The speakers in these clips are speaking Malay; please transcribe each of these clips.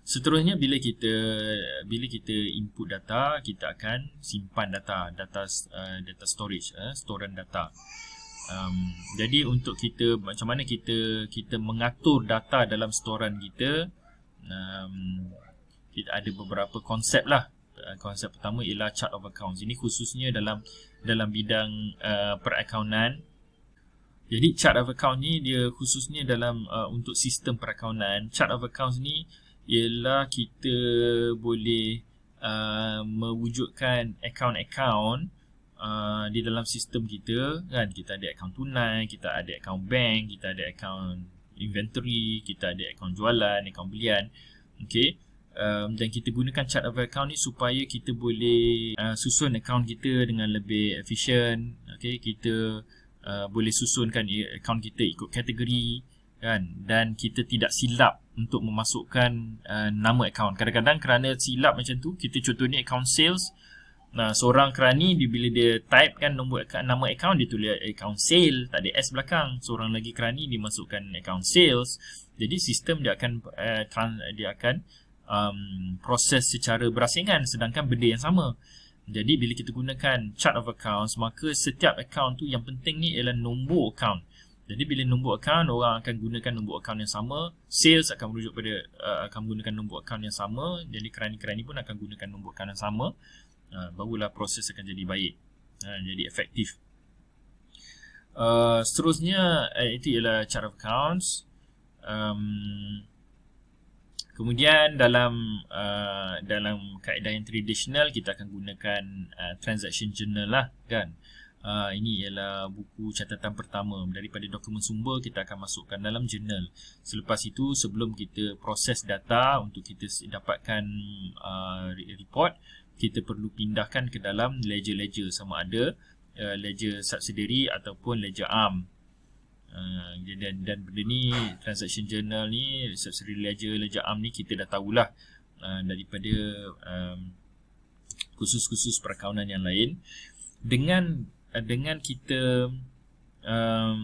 Seterusnya bila kita bila kita input data, kita akan simpan data, data uh, data storage, uh, storan data. Um, jadi untuk kita macam mana kita kita mengatur data dalam storan kita, um, kita ada beberapa konsep lah. Uh, konsep pertama ialah chart of accounts. Ini khususnya dalam dalam bidang uh, perakaunan. Jadi chart of account ni dia khususnya dalam uh, untuk sistem perakaunan. Chart of accounts ni ialah kita boleh uh, mewujudkan account-account uh, di dalam sistem kita. Kan kita ada account tunai kita ada account bank kita ada account inventory kita ada account jualan account belian. Okey? Um, dan kita gunakan chart of account ni supaya kita boleh uh, susun account kita dengan lebih efisien okey? Kita uh, boleh susunkan account kita ikut kategori kan dan kita tidak silap untuk memasukkan uh, nama account. Kadang-kadang kerana silap macam tu, kita contohnya account sales. Nah, seorang kerani dia bila dia type kan nombor nama account dia tulis account sale, tak ada S belakang. Seorang lagi kerani dia masukkan account sales. Jadi sistem dia akan uh, trans, dia akan um, proses secara berasingan sedangkan benda yang sama. Jadi bila kita gunakan chart of accounts, maka setiap account tu yang penting ni ialah nombor account. Jadi bila nombor akaun orang akan gunakan nombor akaun yang sama, sales akan merujuk pada uh, akan menggunakan nombor akaun yang sama, jadi kerani-kerani pun akan gunakan nombor akaun yang sama. Uh, barulah proses akan jadi baik. Uh, jadi efektif. Uh, seterusnya uh, itu ialah chart of accounts. Um, kemudian dalam uh, dalam kaedah yang tradisional kita akan gunakan uh, transaction journal lah kan. Uh, ini ialah buku catatan pertama daripada dokumen sumber kita akan masukkan dalam jurnal. Selepas itu sebelum kita proses data untuk kita dapatkan uh, report, kita perlu pindahkan ke dalam ledger-ledger sama ada uh, ledger subsidiary ataupun ledger arm. Uh, dan dan benda ni transaction journal ni subsidiary ledger ledger arm ni kita dah tahulah uh, daripada um, khusus-khusus perakaunan yang lain dengan dengan kita um,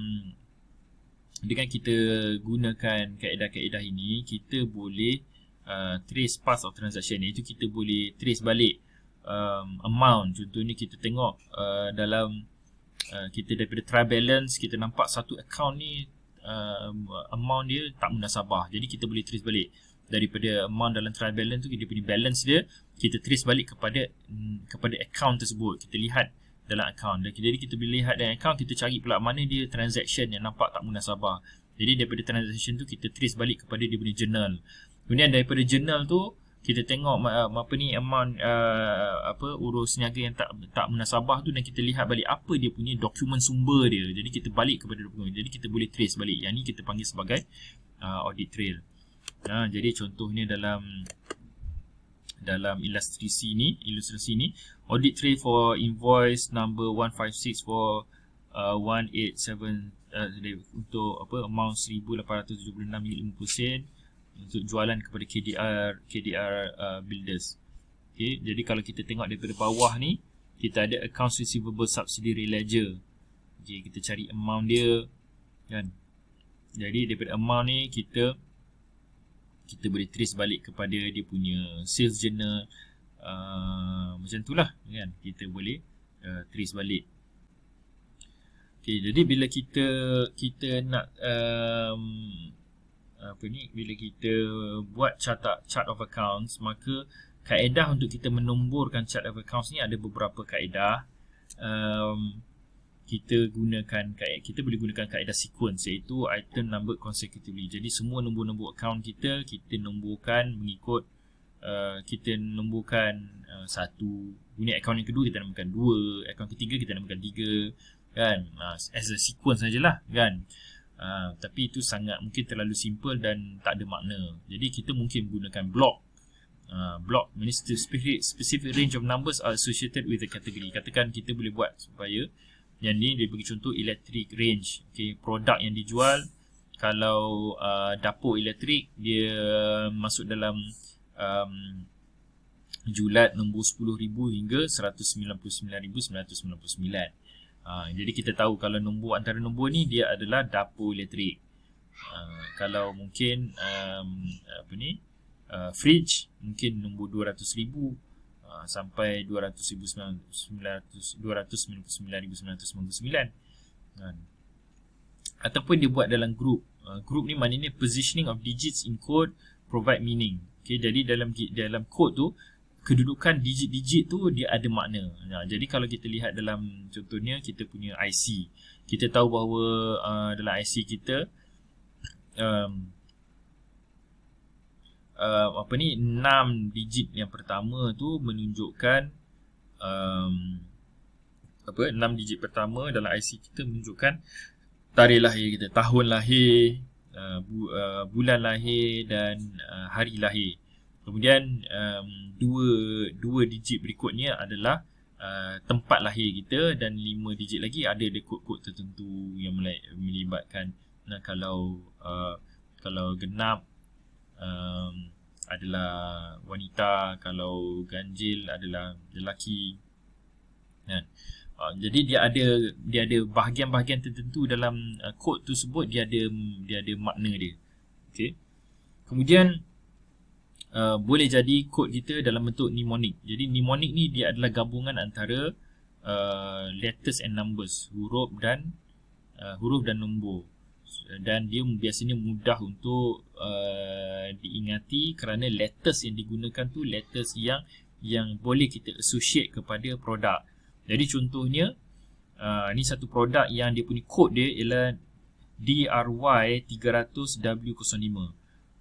dengan kita gunakan kaedah-kaedah ini kita boleh uh, trace path of transaction. Iaitu kita boleh trace balik um, amount. Contohnya kita tengok uh, dalam uh, kita daripada trial balance kita nampak satu account ni uh, amount dia tak munasabah. Jadi kita boleh trace balik. Daripada amount dalam trial balance tu kita punya balance dia kita trace balik kepada mm, kepada account tersebut. Kita lihat dalam akaun. Jadi kita boleh lihat dalam akaun kita cari pula mana dia transaction yang nampak tak munasabah. Jadi daripada transaction tu kita trace balik kepada dia punya journal. Kemudian daripada journal tu kita tengok uh, apa ni amount uh, apa urus niaga yang tak tak munasabah tu dan kita lihat balik apa dia punya dokumen sumber dia. Jadi kita balik kepada dokumen. Jadi kita boleh trace balik. Yang ni kita panggil sebagai uh, audit trail. Ha, jadi contohnya dalam dalam ilustrasi ni ilustrasi ni audit trail for invoice number 156 for uh, 187 uh, untuk apa amount 1876.50 sen untuk jualan kepada KDR KDR uh, builders. Okey jadi kalau kita tengok daripada bawah ni kita ada accounts receivable subsidiary ledger. Okey kita cari amount dia kan? Jadi daripada amount ni kita kita boleh trace balik kepada dia punya sales journal uh, macam itulah kan kita boleh uh, trace balik okey jadi bila kita kita nak um, apa ni bila kita buat chart chart of accounts maka kaedah untuk kita menomborkan chart of accounts ni ada beberapa kaedah um, kita gunakan kaedah kita boleh gunakan kaedah sequence iaitu item number consecutively. Jadi semua nombor-nombor account kita kita nomborkan mengikut uh, kita nomborkan uh, satu unit account yang kedua kita nomborkan dua, account ketiga kita nomborkan tiga kan. Uh, as a sequence sajalah kan. Uh, tapi itu sangat mungkin terlalu simple dan tak ada makna. Jadi kita mungkin gunakan block Uh, block means specific, specific range of numbers are associated with the category. Katakan kita boleh buat supaya yang ni dia bagi contoh electric range okay, produk yang dijual kalau uh, dapur elektrik dia masuk dalam um, julat nombor 10,000 hingga 199,999 uh, jadi kita tahu kalau nombor antara nombor ni dia adalah dapur elektrik. Uh, kalau mungkin um, apa ni uh, fridge mungkin nombor 200,000 uh, sampai 200,999 299,999 kan? Ataupun dia buat dalam group. Uh, group ni maknanya positioning of digits in code provide meaning okey jadi dalam dalam code tu kedudukan digit-digit tu dia ada makna. Nah, jadi kalau kita lihat dalam contohnya kita punya IC kita tahu bahawa uh, dalam IC kita um, uh, apa ni 6 digit yang pertama tu menunjukkan um, apa 6 digit pertama dalam IC kita menunjukkan tarikh lahir kita, tahun lahir, uh, bu, uh, bulan lahir dan uh, hari lahir. Kemudian um, dua dua digit berikutnya adalah uh, tempat lahir kita dan lima digit lagi ada ada kod-kod tertentu yang melibatkan nah kalau uh, kalau genap um, adalah wanita, kalau ganjil adalah lelaki. Kan? Uh, jadi dia ada dia ada bahagian-bahagian tertentu dalam uh, kod tersebut dia ada dia ada makna dia. Okey. Kemudian uh, boleh jadi kod kita dalam bentuk mnemonic. Jadi mnemonic ni dia adalah gabungan antara uh, letters and numbers, huruf dan uh, huruf dan nombor. Dan dia biasanya mudah untuk uh, diingati kerana letters yang digunakan tu letters yang yang boleh kita associate kepada produk. Jadi contohnya uh, ni satu produk yang dia punya kod dia ialah DRY300W05.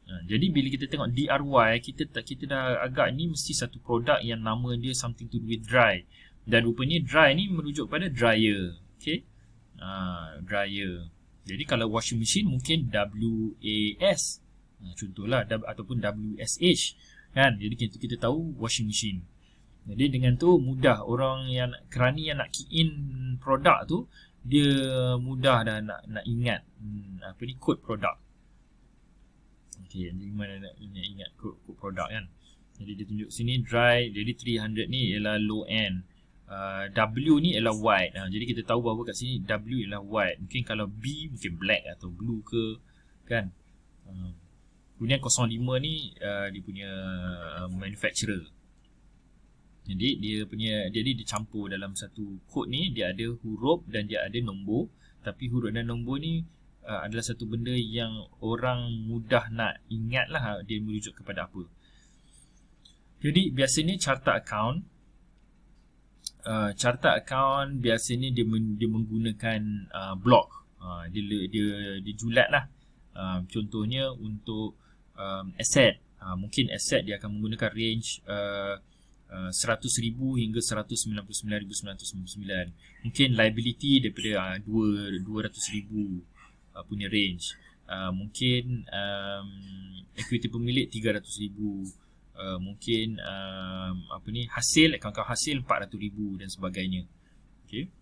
Uh, jadi bila kita tengok DRY kita kita dah agak ni mesti satu produk yang nama dia something to do with dry. Dan rupanya dry ni merujuk pada dryer. Okay. Uh, dryer. Jadi kalau washing machine mungkin WAS. Uh, contohlah ataupun WSH kan. Jadi kita kita tahu washing machine. Jadi dengan tu mudah orang yang kerani yang nak key in produk tu dia mudah dah nak nak ingat hmm, apa ni kod produk. Okey, jadi mana nak, nak ingat kod, kod produk kan. Jadi dia tunjuk sini dry jadi 300 ni ialah low end. Uh, w ni ialah white. Uh, jadi kita tahu bahawa kat sini W ialah white. Mungkin kalau B mungkin black atau blue ke kan. Uh, kemudian 05 ni uh, dia punya manufacturer. Jadi dia punya jadi dicampur dalam satu kod ni dia ada huruf dan dia ada nombor tapi huruf dan nombor ni uh, adalah satu benda yang orang mudah nak ingat lah dia merujuk kepada apa. Jadi biasanya charter account uh, charter account biasanya dia men, dia menggunakan uh, block. Uh, dia dia dijulat lah. Uh, contohnya untuk um, asset uh, mungkin asset dia akan menggunakan range uh, 100,000 uh, hingga 199,999 mungkin liability daripada uh, 200,000 uh, punya range. Uh, mungkin um, equity pemilik 300,000 uh, mungkin um, apa ni hasil akaun hasil 400,000 dan sebagainya. Okey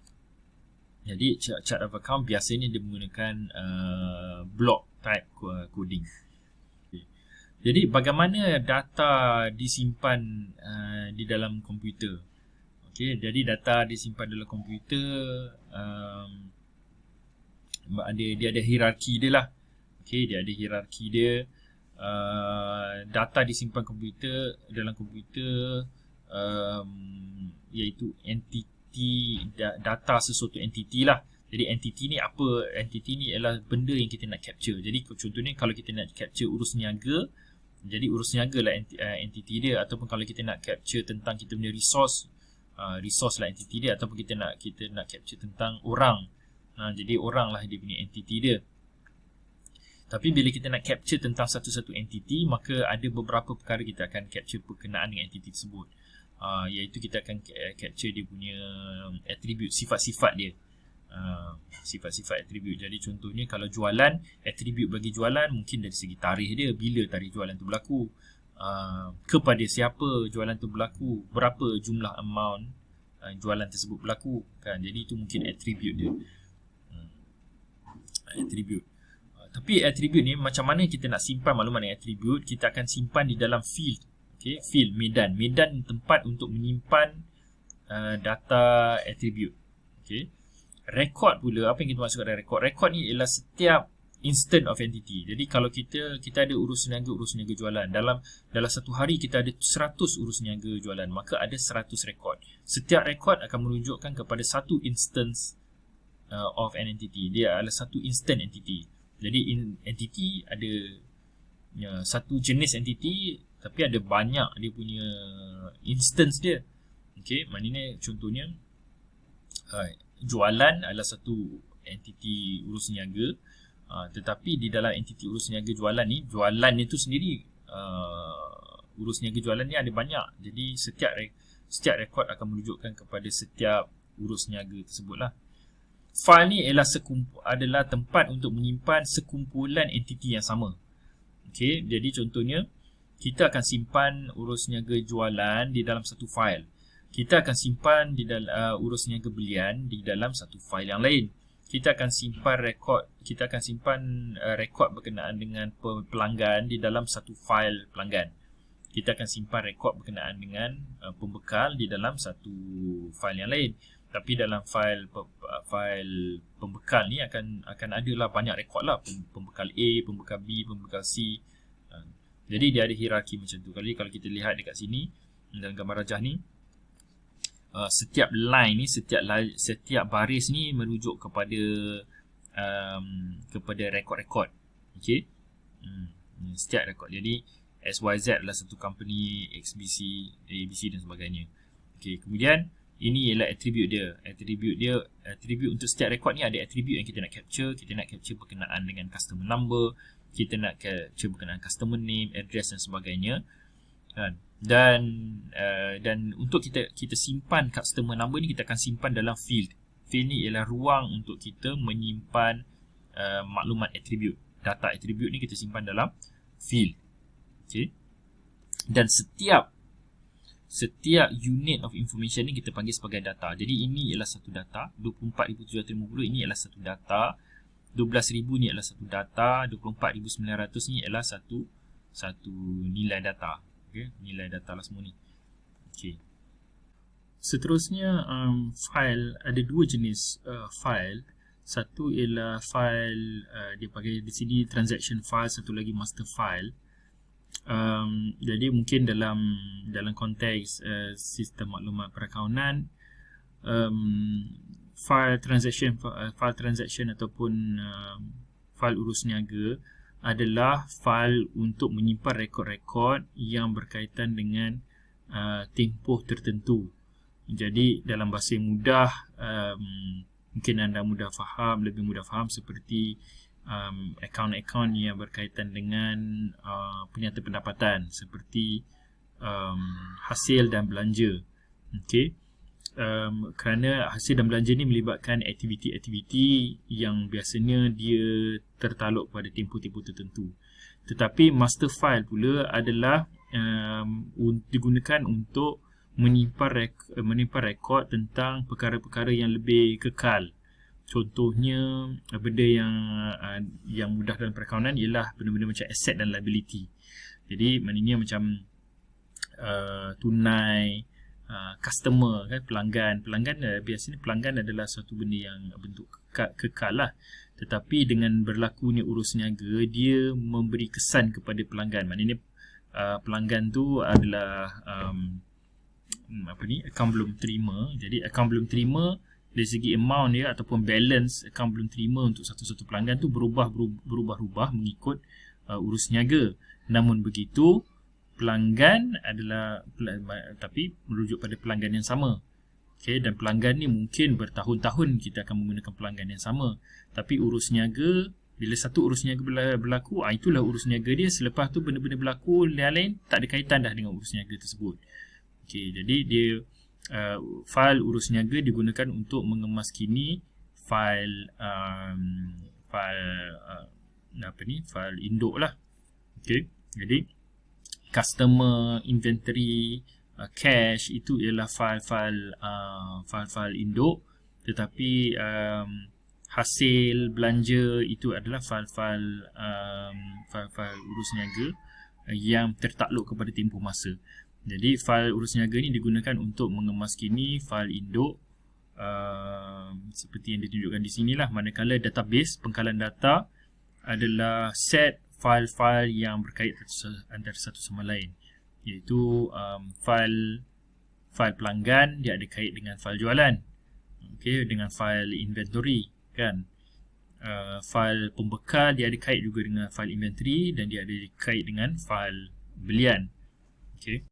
jadi chart of account biasanya dia menggunakan uh, block type coding jadi bagaimana data disimpan uh, di dalam komputer? Okey, jadi data disimpan dalam komputer um, ada dia ada hierarki dia lah. Okey, dia ada hierarki dia. Uh, data disimpan komputer dalam komputer um, iaitu entiti data sesuatu entiti lah. Jadi entiti ni apa? Entiti ni adalah benda yang kita nak capture. Jadi contohnya kalau kita nak capture urus niaga, jadi urus niaga lah uh, entiti dia. Ataupun kalau kita nak capture tentang kita punya resource uh, resource lah entiti dia. Ataupun kita nak kita nak capture tentang orang. Uh, jadi orang lah dia punya entiti dia. Tapi bila kita nak capture tentang satu-satu entiti maka ada beberapa perkara kita akan capture berkenaan dengan entiti tersebut. Uh, iaitu kita akan capture dia punya attribute sifat-sifat dia Uh, sifat-sifat atribut. Jadi contohnya kalau jualan, atribut bagi jualan mungkin dari segi tarikh dia, bila tarikh jualan tu berlaku. Uh, kepada siapa jualan tu berlaku, berapa jumlah amount uh, jualan tersebut berlaku. kan? Jadi itu mungkin atribut dia. Hmm. Atribut. Uh, tapi atribut ni macam mana kita nak simpan maklumat atribut, kita akan simpan di dalam field. Okay? Field, medan. Medan tempat untuk menyimpan uh, data atribut. Okay? Rekod pula, apa yang kita maksud dengan rekod? Rekod ni ialah setiap instant of entity. Jadi kalau kita kita ada urus niaga urus niaga jualan dalam dalam satu hari kita ada 100 urus niaga jualan maka ada 100 rekod. Setiap rekod akan menunjukkan kepada satu instance uh, of an entity. Dia adalah satu instant entity. Jadi in, entity ada ya, satu jenis entity tapi ada banyak dia punya instance dia. Okey, maknanya contohnya uh, jualan adalah satu entiti urus niaga. Uh, tetapi di dalam entiti urus niaga jualan ni jualan itu sendiri uh, urus niaga jualan ni ada banyak. Jadi setiap re- setiap rekod akan menunjukkan kepada setiap urus niaga tersebut lah file ni adalah, sekump- adalah tempat untuk menyimpan sekumpulan entiti yang sama. Okay, jadi contohnya kita akan simpan urus niaga jualan di dalam satu file kita akan simpan di dalam uh, urus niaga belian di dalam satu file yang lain. Kita akan simpan rekod kita akan simpan uh, rekod berkenaan dengan pelanggan di dalam satu file pelanggan. Kita akan simpan rekod berkenaan dengan uh, pembekal di dalam satu file yang lain. Tapi dalam file uh, file pembekal ni akan akan adalah banyak rekod lah. Pembekal A, pembekal B, pembekal C. Uh, jadi dia ada hierarki macam tu. Kalau kalau kita lihat dekat sini dalam gambar rajah ni uh, setiap line ni setiap setiap baris ni merujuk kepada um, kepada rekod-rekod. Okey? Hmm, setiap rekod. Jadi XYZ adalah satu company XBC ABC dan sebagainya. Okey kemudian ini ialah attribute dia. Attribute dia attribute untuk setiap rekod ni ada attribute yang kita nak capture. Kita nak capture berkenaan dengan customer number kita nak capture berkenaan customer name address dan sebagainya kan dan uh, dan untuk kita kita simpan customer number ni kita akan simpan dalam field. Field ni ialah ruang untuk kita menyimpan uh, maklumat attribute. Data attribute ni kita simpan dalam field. Okay. Dan setiap setiap unit of information ni kita panggil sebagai data. Jadi ini ialah satu data. 24750 ini ialah satu data. 12000 ni ialah satu data. 24900 ni ialah satu satu nilai data okay, nilai data lah semua ni. Okay. seterusnya um, file ada dua jenis uh, file. Satu ialah file uh, dia pakai di sini transaction file satu lagi master file. Um, jadi mungkin dalam dalam konteks uh, sistem maklumat perakaunan um, file transaction uh, file transaction ataupun uh, file urus niaga adalah file untuk menyimpan rekod-rekod yang berkaitan dengan uh, tempoh tertentu. Jadi dalam bahasa yang mudah, um, mungkin anda mudah faham, lebih mudah faham seperti um, akaun-akaun yang berkaitan dengan uh, penyata pendapatan seperti um, hasil dan belanja. Okay um, kerana hasil dan belanja ni melibatkan aktiviti-aktiviti yang biasanya dia tertaluk pada tempoh-tempoh tertentu. Tetapi master file pula adalah um, digunakan untuk menyimpan, rek- menyimpan rekod tentang perkara-perkara yang lebih kekal. Contohnya benda yang uh, yang mudah dalam perakaunan ialah benda-benda macam asset dan liability. Jadi maknanya macam uh, tunai, Uh, customer kan pelanggan. Pelanggan uh, biasanya pelanggan adalah satu benda yang bentuk kekal, kekal lah. Tetapi dengan berlakunya urus niaga dia memberi kesan kepada pelanggan. Maknanya uh, pelanggan tu adalah um, hmm, apa ni akaun belum terima. Jadi akaun belum terima dari segi amount dia ataupun balance akaun belum terima untuk satu-satu pelanggan tu berubah berubah-ubah mengikut uh, urus niaga. Namun begitu pelanggan adalah tapi merujuk pada pelanggan yang sama. Okey dan pelanggan ni mungkin bertahun-tahun kita akan menggunakan pelanggan yang sama. Tapi urus niaga bila satu urus niaga berlaku, ah itulah urus niaga dia. Selepas tu benda-benda berlaku yang lain tak ada kaitan dah dengan urus niaga tersebut. Okey jadi dia uh, fail urus niaga digunakan untuk mengemas kini fail um, fail uh, apa ni fail induk lah. Okey jadi customer inventory uh, cash itu ialah file-file uh, file-file induk tetapi um, hasil belanja itu adalah file-file um, file-file urus niaga yang tertakluk kepada tempoh masa. Jadi file urus niaga ni digunakan untuk mengemas kini file induk uh, seperti yang ditunjukkan di sinilah manakala database pengkalan data adalah set file-file yang berkait antara satu sama lain. Iaitu um, file file pelanggan dia ada kait dengan file jualan. Okey dengan file inventory kan? Uh, file pembekal dia ada kait juga dengan file inventory dan dia ada kait dengan file belian. Okey